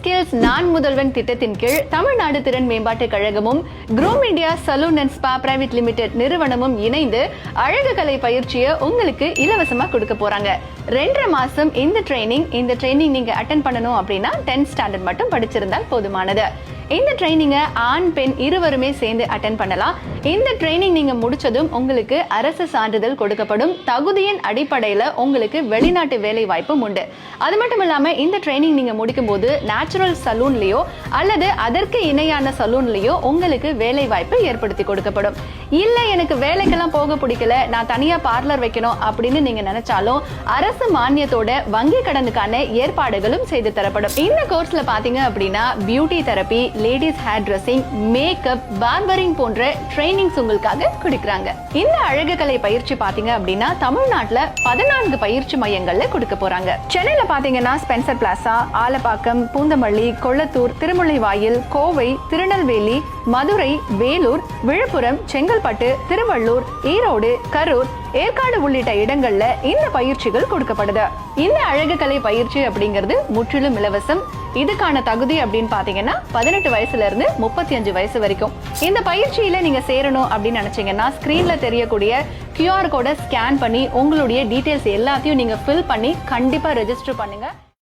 Skills நான் முதல்வன் திட்டத்தின் கீழ் தமிழ்நாடு திறன் மேம்பாட்டு கழகமும் groom India salon and spa private limited நிறுவனமும் இணைந்து அழகு கலை பயிற்சியை உங்களுக்கு இலவசமா கொடுக்க போறாங்க. ரெண்டரை மாசம் இந்த ட்ரைனிங் இந்த ட்ரைனிங் நீங்க அட்டன் பண்ணணும் அப்படின்னா டென்த் ஸ்டாண்டர்ட் மட்டும் படிச்சிருந்தால் போதுமானது. இந்த ட்ரைனிங்கை ஆண் பெண் இருவருமே சேர்ந்து அட்டன் பண்ணலாம். இந்த ட்ரைனிங் நீங்கள் முடிச்சதும் உங்களுக்கு அரசு சான்றிதழ் கொடுக்கப்படும். தகுதியின் அடிப்படையில் உங்களுக்கு வெளிநாட்டு வேலை வாய்ப்பும் உண்டு. அது மட்டும் இல்லாமல் இந்த ட்ரைனிங் நீங்கள் முடிக்கும் போது நேச்சுரல் சலூன்லேயோ அல்லது அதற்கு இணையான சலூன்லேயோ உங்களுக்கு வேலை வாய்ப்பு ஏற்படுத்தி கொடுக்கப்படும். இல்லை எனக்கு வேலைக்கெல்லாம் போக பிடிக்கல நான் தனியாக பார்லர் வைக்கணும் அப்படின்னு நீங்கள் நினைச்சாலும் அரசு மானியத்தோட வங்கி கடனுக்கான ஏற்பாடுகளும் செய்து தரப்படும். இந்த கோர்ஸில் பார்த்தீங்க அப்படின்னா beauty therapy ladies hair dressing makeup barbering போன்ற ட்ரைனிங்ஸ் உங்களுக்காக கொடுக்குறாங்க. இந்த அழகு கலை பயிற்சி பாத்தீங்க அப்படின்னா தமிழ்நாட்டுல பதினான்கு பயிற்சி மையங்கள்ல கொடுக்க போறாங்க. சென்னையில பாத்தீங்கன்னா ஸ்பென்சர் பிளாசா ஆலப்பாக்கம் பூந்தமல்லி கொள்ளத்தூர் திருமுல்லைவாயில் கோவை திருநெல்வேலி மதுரை வேலூர் விழுப்புரம் செங்கல்பட்டு திருவள்ளூர் ஈரோடு கரூர் ஏற்காடு உள்ளிட்ட இடங்கள்ல இந்த பயிற்சிகள் கொடுக்கப்படுது. இந்த அழகு கலை பயிற்சி அப்படிங்கிறது முற்றிலும் இலவசம். இதுக்கான தகுதி அப்படின்னு பாத்தீங்கன்னா பதினெட்டு வயசுல இருந்து முப்பத்தி அஞ்சு வயசு வரைக்கும். இந்த பயிற்சியில நீங்க சேரணும் அப்படின்னு நினைச்சீங்கன்னா ஸ்கிரீன்ல தெரியக்கூடிய கியூஆர் கோடை ஸ்கேன் பண்ணி உங்களுடைய டீடைல்ஸ் எல்லாத்தையும் நீங்க ஃபில் பண்ணி கண்டிப்பா ரெஜிஸ்டர் பண்ணுங்க.